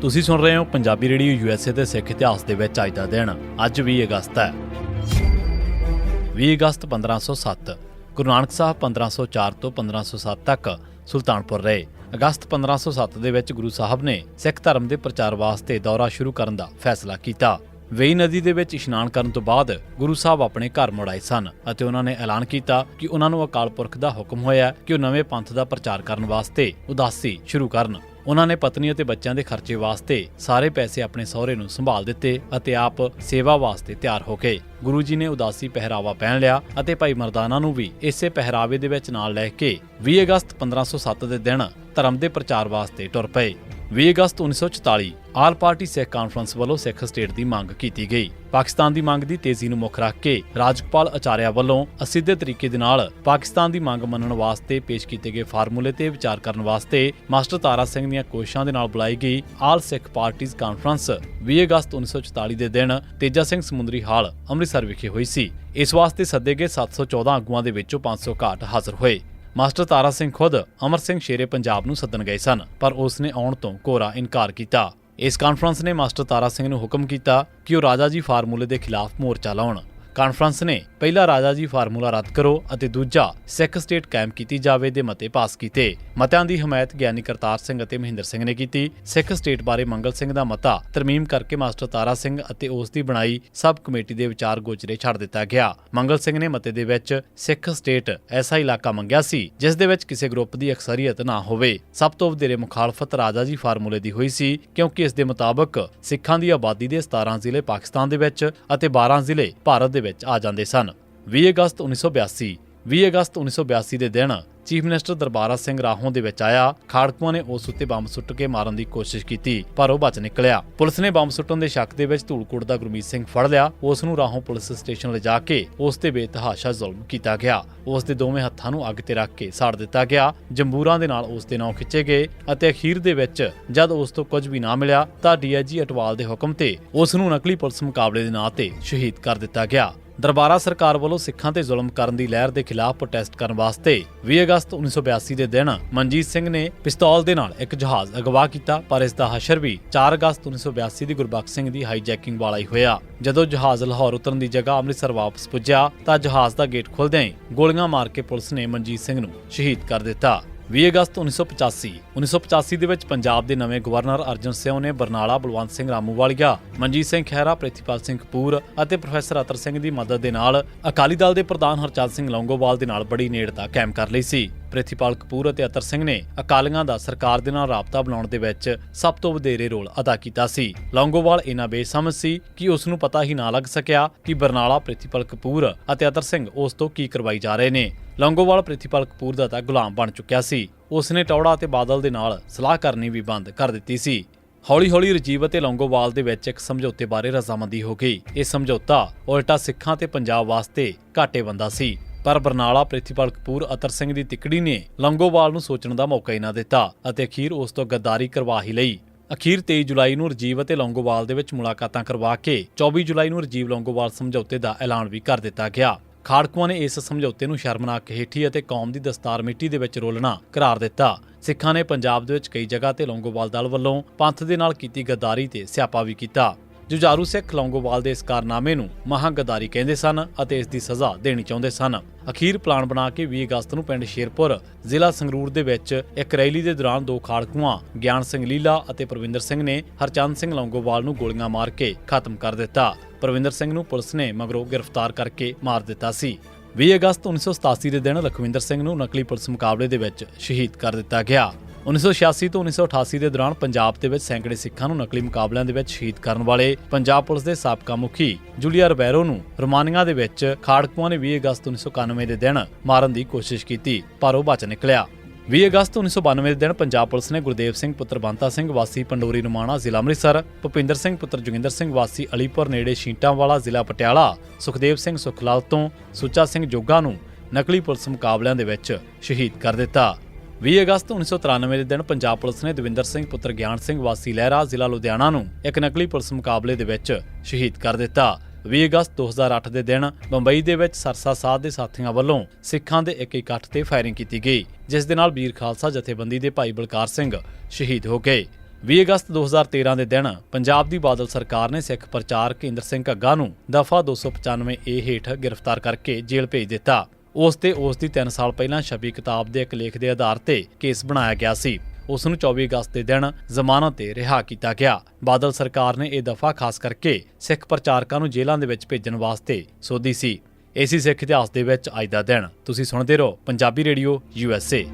ਤੁਸੀਂ ਸੁਣ ਰਹੇ ਹੋ ਪੰਜਾਬੀ ਰੇਡੀਓ ਯੂਐਸਏ ਦੇ ਸਿੱਖ ਇਤਿਹਾਸ ਦੇ ਵਿੱਚ ਅੱਜ ਦਾ ਦਿਨ। ਅੱਜ 20 ਅਗਸਤ ਹੈ। 20 ਅਗਸਤ 1507 ਗੁਰੂ ਨਾਨਕ ਸਾਹਿਬ 1504 ਤੋਂ 1507 ਤੱਕ ਸੁਲਤਾਨਪੁਰ ਰਹੇ। ਅਗਸਤ 1507 ਦੇ ਵਿੱਚ ਗੁਰੂ ਸਾਹਿਬ ਨੇ ਸਿੱਖ ਧਰਮ ਦੇ ਪ੍ਰਚਾਰ ਵਾਸਤੇ ਦੌਰਾ ਸ਼ੁਰੂ ਕਰਨ ਦਾ ਫੈਸਲਾ ਕੀਤਾ। ਵੇਈ ਨਦੀ ਦੇ ਵਿੱਚ ਇਸ਼ਨਾਨ ਕਰਨ ਤੋਂ ਬਾਅਦ ਗੁਰੂ ਸਾਹਿਬ ਆਪਣੇ ਘਰ ਮੁੜ ਆਏ ਸਨ ਅਤੇ ਉਹਨਾਂ ਨੇ ਐਲਾਨ ਕੀਤਾ ਕਿ ਉਹਨਾਂ ਨੂੰ ਅਕਾਲ ਪੁਰਖ ਦਾ ਹੁਕਮ ਹੋਇਆ ਕਿ ਉਹ ਨਵੇਂ ਪੰਥ ਦਾ ਪ੍ਰਚਾਰ ਕਰਨ ਵਾਸਤੇ ਉਦਾਸੀ ਸ਼ੁਰੂ ਕਰਨ। ਉਹਨਾਂ ਨੇ ਪਤਨੀ ਅਤੇ ਬੱਚਿਆਂ ਦੇ ਖਰਚੇ ਵਾਸਤੇ ਸਾਰੇ ਪੈਸੇ ਆਪਣੇ ਸਹੁਰੇ ਨੂੰ ਸੰਭਾਲ ਦਿੱਤੇ ਅਤੇ ਆਪ ਸੇਵਾ ਵਾਸਤੇ ਤਿਆਰ ਹੋ ਗਏ ਗੁਰੂ ਜੀ ਨੇ ਉਦਾਸੀ ਪਹਿਰਾਵਾ ਪਹਿਨ ਲਿਆ ਅਤੇ ਭਾਈ ਮਰਦਾਨਾ ਨੂੰ ਵੀ ਇਸੇ ਪਹਿਰਾਵੇ ਦੇ ਵਿੱਚ ਨਾਲ ਲੈ ਕੇ 20 ਅਗਸਤ 1507 ਦੇ ਦਿਨ ਧਰਮ ਦੇ ਪ੍ਰਚਾਰ ਵਾਸਤੇ ਤੁਰ ਪਏ। 20 ਅਗਸਤ 1944 ਆਲ ਪਾਰਟੀ ਸਿੱਖ ਕਾਨਫਰੰਸ ਵੱਲੋਂ ਸਿੱਖ ਸਟੇਟ ਦੀ ਮੰਗ ਕੀਤੀ ਗਈ। ਪਾਕਿਸਤਾਨ ਦੀ ਮੰਗ ਦੀ ਤੇਜ਼ੀ ਨੂੰ ਮੁੱਖ ਰੱਖ ਕੇ ਰਾਜਪਾਲ ਅਚਾਰਿਆ ਵੱਲੋਂ ਅਸਿੱਧੇ ਤਰੀਕੇ ਦੇ ਨਾਲ ਪਾਕਿਸਤਾਨ ਦੀ ਮੰਗ ਮੰਨਣ ਵਾਸਤੇ ਪੇਸ਼ ਕੀਤੇ ਗਏ ਫਾਰਮੂਲੇ ਤੇ ਵਿਚਾਰ ਕਰਨ ਵਾਸਤੇ ਮਾਸਟਰ ਤਾਰਾ ਸਿੰਘ ਦੀਆਂ ਕੋਸ਼ਿਸ਼ਾਂ ਦੇ ਨਾਲ ਬੁਲਾਈ ਗਈ ਆਲ ਸਿੱਖ ਪਾਰਟੀਜ਼ ਕਾਨਫਰੰਸ 20 ਅਗਸਤ 1944 ਦੇ ਦਿਨ ਤੇਜਾ ਸਿੰਘ ਸਮੁੰਦਰੀ ਹਾਲ ਅੰਮ੍ਰਿਤਸਰ ਵਿਖੇ ਹੋਈ ਸੀ। ਇਸ ਵਾਸਤੇ ਸੱਦੇ ਗਏ 714 ਆਗੂਆਂ ਦੇ ਵਿੱਚੋਂ 561 ਹਾਜ਼ਰ ਹੋਏ। ਮਾਸਟਰ ਤਾਰਾ ਸਿੰਘ ਖੁਦ ਅਮਰ ਸਿੰਘ ਸ਼ੇਰੇ ਪੰਜਾਬ ਨੂੰ ਸੱਦਣ ਗਏ ਸਨ, ਪਰ ਉਸ ਨੇ ਆਉਣ ਤੋਂ ਕੋਰਾ ਇਨਕਾਰ ਕੀਤਾ। ਇਸ ਕਾਨਫਰੰਸ ਨੇ ਮਾਸਟਰ ਤਾਰਾ ਸਿੰਘ ਨੂੰ ਹੁਕਮ ਕੀਤਾ ਕਿ ਉਹ ਰਾਜਾ ਜੀ ਫਾਰਮੂਲੇ ਦੇ ਖਿਲਾਫ ਮੋਰਚਾ ਲਾਉਣ। ਕਾਨਫਰੰਸ ਨੇ ਪਹਿਲਾ ਰਾਜਾ ਜੀ ਫਾਰਮੂਲਾ ਰੱਦ ਕਰੋ ਅਤੇ ਦੂਜਾ ਸਿੱਖ ਸਟੇਟ ਕਾਇਮ ਕੀਤੀ ਜਾਵੇ ਦੇ ਮਤੇ ਪਾਸ ਕੀਤੇ। ਮਤਿਆਂ ਦੀ ਹਮਾਇਤ ਗਿਆਨੀ ਕਰਤਾਰ ਸਿੰਘ ਅਤੇ ਮਹਿੰਦਰ ਸਿੰਘ ਨੇ ਕੀਤੀ। ਸਿੱਖ ਸਟੇਟ ਬਾਰੇ ਮੰਗਲ ਸਿੰਘ ਦਾ ਮਤਾ ਤਰਮੀਮ ਕਰਕੇ ਮਾਸਟਰ ਤਾਰਾ ਸਿੰਘ ਅਤੇ ਉਸ ਦੀ ਬਣਾਈ ਸਬ ਕਮੇਟੀ ਦੇ ਵਿਚਾਰ ਗੋਚਰੇ ਛੱਡ ਦਿੱਤਾ ਗਿਆ। ਮੰਗਲ ਸਿੰਘ ਨੇ ਮਤੇ ਦੇ ਵਿੱਚ ਸਿੱਖ ਸਟੇਟ ਐਸਾ ਇਲਾਕਾ ਮੰਗਿਆ ਸੀ, ਜਿਸ ਦੇ ਵਿੱਚ ਕਿਸੇ ਗਰੁੱਪ ਦੀ ਅਕਸਰੀਅਤ ਨਾ ਹੋਵੇ। ਸਭ ਤੋਂ ਵਧੇਰੇ ਮੁਖਾਲਫਤ ਰਾਜਾ ਜੀ ਫਾਰਮੂਲੇ ਦੀ ਹੋਈ ਸੀ, ਕਿਉਂਕਿ ਇਸ ਦੇ ਮੁਤਾਬਕ ਸਿੱਖਾਂ ਦੀ ਆਬਾਦੀ ਦੇ 17 ਜ਼ਿਲ੍ਹੇ ਪਾਕਿਸਤਾਨ ਦੇ ਵਿੱਚ ਅਤੇ 12 ਜ਼ਿਲ੍ਹੇ ਭਾਰਤ ਦੇ ਵਿੱਚ ਆ ਜਾਂਦੇ ਸਨ। 20 ਅਗਸਤ 1982 20 ਅਗਸਤ 1982 ਦੇ ਦਿਨ ਚੀਫ ਮਿਨਿਸਟਰ ਦਰਬਾਰਾ ਸਿੰਘ ਰਾਹੋਂ ਦੇ ਵਿੱਚ ਆਇਆ। ਖਾੜਕੂਆਂ ਨੇ ਉਸ ਉੱਤੇ ਬੰਬ ਸੁੱਟ ਕੇ ਮਾਰਨ ਦੀ ਕੋਸ਼ਿਸ਼ ਕੀਤੀ, ਪਰ ਉਹ ਬਚ ਨਿਕਲਿਆ। ਪੁਲਿਸ ਨੇ ਬੰਬ ਸੁੱਟਣ ਦੇ ਸ਼ੱਕ ਦੇ ਵਿੱਚ ਧੂਲਕੋਟ ਦਾ ਗੁਰਮੀਤ ਸਿੰਘ ਫੜ ਲਿਆ। ਉਸ ਨੂੰ ਰਾਹੋਂ ਪੁਲਿਸ ਸਟੇਸ਼ਨ ਲਿਜਾ ਕੇ ਉਸ ਤੇ ਬੇਤਹਾਸ਼ਾ ਜ਼ੁਲਮ ਕੀਤਾ ਗਿਆ। ਉਸ ਦੇ ਦੋਵੇਂ ਹੱਥਾਂ ਨੂੰ ਅੱਗ ਤੇ ਰੱਖ ਕੇ ਸਾੜ ਦਿੱਤਾ ਗਿਆ। ਜੰਬੂਰਾਂ ਦੇ ਨਾਲ ਉਸ ਦੇ ਨਾਂ ਖਿੱਚੇ ਗਏ ਅਤੇ ਅਖੀਰ ਦੇ ਵਿੱਚ ਜਦ ਉਸ ਤੋਂ ਕੁਝ ਵੀ ਨਾ ਮਿਲਿਆ ਤਾਂ ਡੀਆਈਜੀ ਅਟਵਾਲ ਦੇ ਹੁਕਮ ਤੇ ਉਸ ਨੂੰ ਨਕਲੀ ਪੁਲਿਸ ਮੁਕਾਬਲੇ ਦੇ ਨਾਂ ਤੇ ਸ਼ਹੀਦ ਕਰ ਦਿੱਤਾ ਗਿਆ। ਦਰਬਾਰਾ ਸਰਕਾਰ ਵੱਲੋਂ ਸਿੱਖਾਂ ਤੇ ਜ਼ੁਲਮ ਕਰਨ ਦੀ ਲਹਿਰ ਦੇ ਖਿਲਾਫ ਪ੍ਰੋਟੈਸਟ ਕਰਨ ਵਾਸਤੇ 20 ਅਗਸਤ 1982 ਦੇ ਦਿਨ ਮਨਜੀਤ ਸਿੰਘ ਨੇ ਪਿਸਤੌਲ ਦੇ ਨਾਲ ਇੱਕ ਜਹਾਜ਼ ਅਗਵਾ ਕੀਤਾ, ਪਰ ਇਸ ਦਾ ਹਸ਼ਰ ਵੀ 4 ਅਗਸਤ 1982 ਦੀ ਗੁਰਬਖਸ਼ ਸਿੰਘ ਦੀ ਹਾਈਜੈਕਿੰਗ ਵਾਲਾ ਹੀ ਹੋਇਆ। ਜਦੋਂ ਜਹਾਜ਼ ਲਾਹੌਰ ਉਤਰਨ ਦੀ ਜਗ੍ਹਾ ਅੰਮ੍ਰਿਤਸਰ ਵਾਪਸ ਪੁੱਜਿਆ, ਤਾਂ ਜਹਾਜ਼ ਦਾ ਗੇਟ ਖੁੱਲਦਿਆਂ ਹੀ ਗੋਲੀਆਂ ਮਾਰ ਕੇ ਪੁਲਿਸ ਨੇ ਮਨਜੀਤ ਸਿੰਘ ਨੂੰ ਸ਼ਹੀਦ ਕਰ ਦਿੱਤਾ। 20 ਅਗਸਤ 1985 1985 ਦੇ ਵਿੱਚ ਪੰਜਾਬ ਦੇ ਨਵੇਂ ਗਵਰਨਰ ਅਰਜਨ ਸਿੰਘ ਨੇ ਬਰਨਾਲਾ ਬਲਵੰਤ ਸਿੰਘ ਰਾਮੂਵਾਲੀਆ ਮਨਜੀਤ ਸਿੰਘ ਖਹਿਰਾ ਪ੍ਰਿਥੀਪਾਲ ਸਿੰਘ ਕਪੂਰ ਅਤੇ ਪ੍ਰੋਫੈਸਰ ਅਤਰ ਸਿੰਘ ਦੀ ਮਦਦ ਦੇ ਨਾਲ ਅਕਾਲੀ ਦਲ ਦੇ ਪ੍ਰਧਾਨ ਹਰਚੰਦ ਸਿੰਘ ਲੌਂਗੋਵਾਲ ਦੇ ਨਾਲ ਬੜੀ ਨੇੜਤਾ ਕਾਇਮ ਕਰ ਲਈ ਸੀ। ਪ੍ਰਿਥੀਪਾਲ ਕਪੂਰ ਅਤੇ ਅਤਰ ਸਿੰਘ ਨੇ ਅਕਾਲੀਆਂ ਦਾ ਸਰਕਾਰ ਦੇ ਨਾਲ ਰਾਬਤਾ ਬਣਾਉਣ ਦੇ ਵਿੱਚ ਸਭ ਤੋਂ ਵਧੇਰੇ ਰੋਲ ਅਦਾ ਕੀਤਾ ਸੀ। ਲੌਂਗੋਵਾਲ ਇਨਾ ਬੇਸਮਝ ਸੀ ਕਿ ਉਸ ਨੂੰ ਪਤਾ ਹੀ ਨਾ ਲੱਗ ਸਕਿਆ ਕਿ ਬਰਨਾਲਾ ਪ੍ਰਿਥੀਪਾਲ ਕਪੂਰ ਅਤੇ ਅਤਰ ਸਿੰਘ ਉਸ ਤੋਂ ਕੀ ਕਰਵਾਈ ਜਾ ਰਹੇ ਨੇ। ਲੌਂਗੋਵਾਲ ਪ੍ਰਿਥੀਪਾਲ ਕਪੂਰ ਦਾ ਤਾਂ ਗੁਲਾਮ ਬਣ ਚੁੱਕਿਆ ਸੀ। ਉਸ ਨੇ ਟੌੜਾ ਅਤੇ ਬਾਦਲ ਦੇ ਨਾਲ ਸਲਾਹ ਕਰਨੀ ਵੀ ਬੰਦ ਕਰ ਦਿੱਤੀ ਸੀ। ਹੌਲੀ-ਹੌਲੀ ਰਜੀਵ ਅਤੇ ਲੌਂਗੋਵਾਲ ਦੇ ਵਿੱਚ ਇੱਕ ਸਮਝੌਤੇ ਬਾਰੇ ਰਜ਼ਾਮੰਦੀ ਹੋ ਗਈ। ਇਹ ਸਮਝੌਤਾ ਉਲਟਾ ਸਿੱਖਾਂ ਤੇ ਪੰਜਾਬ ਵਾਸਤੇ ਘਾਟੇ ਬੰਦਾ ਸੀ। ਪਰ ਬਰਨਾਲਾ ਪ੍ਰਿਥੀਪਾਲ ਕਪੂਰ, ਅਤਰ ਸਿੰਘ ਦੀ ਤਿਕੜੀ ਨੇ ਲੰਗੋਵਾਲ ਨੂੰ ਸੋਚਣ ਦਾ ਮੌਕਾ ਹੀ ਨਾ ਦਿੱਤਾ ਅਤੇ ਅਖੀਰ ਉਸ ਤੋਂ ਗੱਦਾਰੀ ਕਰਵਾ ਹੀ ਲਈ। ਅਖੀਰ 23 ਜੁਲਾਈ ਨੂੰ ਰਜੀਵ ਅਤੇ ਲੌਂਗੋਵਾਲ ਦੇ ਵਿੱਚ ਮੁਲਾਕਾਤਾਂ ਕਰਵਾ ਕੇ 24 ਜੁਲਾਈ ਨੂੰ ਰਜੀਵ ਲੌਂਗੋਵਾਲ ਸਮਝੌਤੇ ਦਾ ਐਲਾਨ ਵੀ ਕਰ ਦਿੱਤਾ ਗਿਆ। ਖਾੜਕੂਆਂ ਨੇ ਇਸ ਸਮਝੌਤੇ ਨੂੰ ਸ਼ਰਮਨਾਕ ਹੇਠੀ ਅਤੇ ਕੌਮ ਦੀ ਦਸਤਾਰ ਮਿੱਟੀ ਦੇ ਵਿੱਚ ਰੋਲਣਾ ਕਰਾਰ ਦਿੱਤਾ। ਸਿੱਖਾਂ ਨੇ ਪੰਜਾਬ ਦੇ ਵਿੱਚ ਕਈ ਜਗ੍ਹਾ ਤੇ ਲੌਂਗੋਵਾਲ ਦਲ ਵੱਲੋਂ ਪੰਥ ਦੇ ਨਾਲ ਕੀਤੀ ਗੱਦਾਰੀ ਤੇ ਸਿਆਪਾ ਵੀ ਕੀਤਾ। ਜੁਝਾਰੂ ਸਿੱਖ ਲੌਂਗੋਵਾਲ ਦੇ ਇਸ ਕਾਰਨਾਮੇ ਨੂੰ ਮਹਾਗਦਾਰੀ ਕਹਿੰਦੇ ਸਨ ਅਤੇ ਇਸ ਦੀ ਸਜ਼ਾ ਦੇਣੀ ਚਾਹੁੰਦੇ ਸਨ। ਅਖੀਰ ਪਲਾਨ ਬਣਾ ਕੇ 20 ਅਗਸਤ ਨੂੰ ਪਿੰਡ ਸ਼ੇਰਪੁਰ, ਜ਼ਿਲ੍ਹਾ ਸੰਗਰੂਰ ਦੇ ਵਿੱਚ ਇੱਕ ਰੈਲੀ ਦੇ ਦੌਰਾਨ ਦੋ ਖਾੜਕੂਆਂ ਗਿਆਨ ਸਿੰਘ ਲੀਲਾ ਅਤੇ ਪ੍ਰਵਿੰਦਰ ਸਿੰਘ ਨੇ ਹਰਚੰਦ ਸਿੰਘ ਲੌਂਗੋਵਾਲ ਨੂੰ ਗੋਲੀਆਂ ਮਾਰ ਕੇ ਖਤਮ ਕਰ ਦਿੱਤਾ। ਪ੍ਰਵਿੰਦਰ ਸਿੰਘ ਨੂੰ ਪੁਲਿਸ ਨੇ ਮਗਰੋਂ ਗ੍ਰਿਫਤਾਰ ਕਰਕੇ ਮਾਰ ਦਿੱਤਾ ਸੀ। 20 ਅਗਸਤ 1987 ਦੇ ਦਿਨ ਲਖਵਿੰਦਰ ਸਿੰਘ ਨੂੰ ਨਕਲੀ ਪੁਲਿਸ ਮੁਕਾਬਲੇ ਦੇ ਵਿੱਚ ਸ਼ਹੀਦ ਕਰ ਦਿੱਤਾ ਗਿਆ। 1986 ਤੋਂ 1988 ਦੇ ਦੌਰਾਨ ਪੰਜਾਬ ਦੇ ਵਿੱਚ ਸੈਂਕੜੇ ਸਿੱਖਾਂ ਨੂੰ ਨਕਲੀ ਮੁਕਾਬਲਿਆਂ ਦੇ ਵਿੱਚ ਸ਼ਹੀਦ ਕਰਨ ਵਾਲੇ ਪੰਜਾਬ ਪੁਲਿਸ ਦੇ ਸਾਬਕਾ ਮੁਖੀ ਜੂਲੀਆ ਰਬੈਰੋ ਨੂੰ ਰੋਮਾਨੀਆ ਦੇ ਵਿੱਚ ਖਾੜਕੂਆਂ ਨੇ 20 ਅਗਸਤ 1991 ਦੇ ਦਿਨ ਮਾਰਨ ਦੀ ਕੋਸ਼ਿਸ਼ ਕੀਤੀ, ਪਰ ਉਹ ਬਚ ਨਿਕਲਿਆ। 20 ਅਗਸਤ 1992 ਦੇ ਦਿਨ ਪੰਜਾਬ ਪੁਲਿਸ ਨੇ ਗੁਰਦੇਵ ਸਿੰਘ ਪੁੱਤਰ ਬੰਤਾ ਸਿੰਘ ਵਾਸੀ ਪੰਡੋਰੀ ਰਮਾਣਾ ਜ਼ਿਲ੍ਹਾ ਅੰਮ੍ਰਿਤਸਰ, ਭੁਪਿੰਦਰ ਸਿੰਘ ਪੁੱਤਰ ਜੋਗਿੰਦਰ ਸਿੰਘ ਵਾਸੀ ਅਲੀਪੁਰ ਨੇੜੇ ਸ਼ੀਂਟਾਂਵਾਲਾ ਜ਼ਿਲ੍ਹਾ ਪਟਿਆਲਾ, ਸੁਖਦੇਵ ਸਿੰਘ ਸੁਖਲਾਲ ਤੋਂ ਸੁੱਚਾ ਸਿੰਘ ਜੋਗਾ ਨੂੰ ਨਕਲੀ ਪੁਲਿਸ ਮੁਕਾਬਲਿਆਂ ਦੇ ਵਿੱਚ ਸ਼ਹੀਦ ਕਰ ਦਿੱਤਾ। 20 ਅਗਸਤ 1993 ਦੇ ਦਿਨ ਪੰਜਾਬ ਪੁਲਿਸ ਨੇ ਦਵਿੰਦਰ ਸਿੰਘ, ਪੁੱਤਰ ਗਿਆਨ ਸਿੰਘ, ਵਾਸੀ ਲਹਿਰਾ ਜ਼ਿਲ੍ਹਾ ਲੁਧਿਆਣਾ ਨੂੰ ਇੱਕ ਨਕਲੀ ਪੁਲਿਸ ਮੁਕਾਬਲੇ ਦੇ ਵਿੱਚ ਸ਼ਹੀਦ ਕਰ ਦਿੱਤਾ। 20 ਅਗਸਤ 2008 ਦੇ ਦਿਨ ਬੰਬਈ ਦੇ ਵਿੱਚ ਸਰਸਾ ਸਾਧ ਦੇ ਸਾਥੀਆਂ ਵੱਲੋਂ ਸਿੱਖਾਂ ਦੇ ਇੱਕ ਇਕੱਠ ਤੇ ਫਾਇਰਿੰਗ ਕੀਤੀ ਗਈ, ਜਿਸ ਦੇ ਨਾਲ ਵੀਰ ਖਾਲਸਾ ਜਥੇਬੰਦੀ ਦੇ ਭਾਈ ਬਲਕਾਰ ਸਿੰਘ ਸ਼ਹੀਦ ਹੋ ਗਏ। 20 ਅਗਸਤ 2013 ਦੇ ਦਿਨ ਪੰਜਾਬ ਦੀ ਬਾਦਲ ਸਰਕਾਰ ਨੇ ਸਿੱਖ ਪ੍ਰਚਾਰਕ ਇੰਦਰ ਸਿੰਘ ਘੱਗਾ ਨੂੰ ਦਫਾ 295 ਏ ਹੇਠ ਗ੍ਰਿਫਤਾਰ ਕਰਕੇ ਜੇਲ੍ਹ ਭੇਜ ਦਿੱਤਾ। ਉਸ ਤੇ ਉਸ ਦੀ 3 ਸਾਲ ਪਹਿਲਾਂ ਛਪੀ ਕਿਤਾਬ ਦੇ ਇੱਕ ਲੇਖ ਦੇ ਆਧਾਰ ਤੇ ਕੇਸ ਬਣਾਇਆ ਗਿਆ ਸੀ। ਉਸ ਨੂੰ 24 ਅਗਸਤ ਦੇ ਦਿਨ ਜ਼ਮਾਨਤ ਤੇ ਰਿਹਾ ਕੀਤਾ ਗਿਆ। ਬਾਦਲ ਸਰਕਾਰ ਨੇ ਇਹ ਦਫਾ ਖਾਸ ਕਰਕੇ ਸਿੱਖ ਪ੍ਰਚਾਰਕਾਂ ਨੂੰ ਜੇਲ੍ਹਾਂ ਦੇ ਵਿੱਚ ਭੇਜਣ ਵਾਸਤੇ ਸੋਧੀ ਸੀ। ਏਸੀ ਸਿੱਖ ਇਤਿਹਾਸ ਦੇ ਵਿੱਚ ਅੱਜ ਦਾ ਦਿਨ। ਤੁਸੀਂ ਸੁਣਦੇ ਰਹੋ ਪੰਜਾਬੀ ਰੇਡੀਓ ਯੂਐਸਏ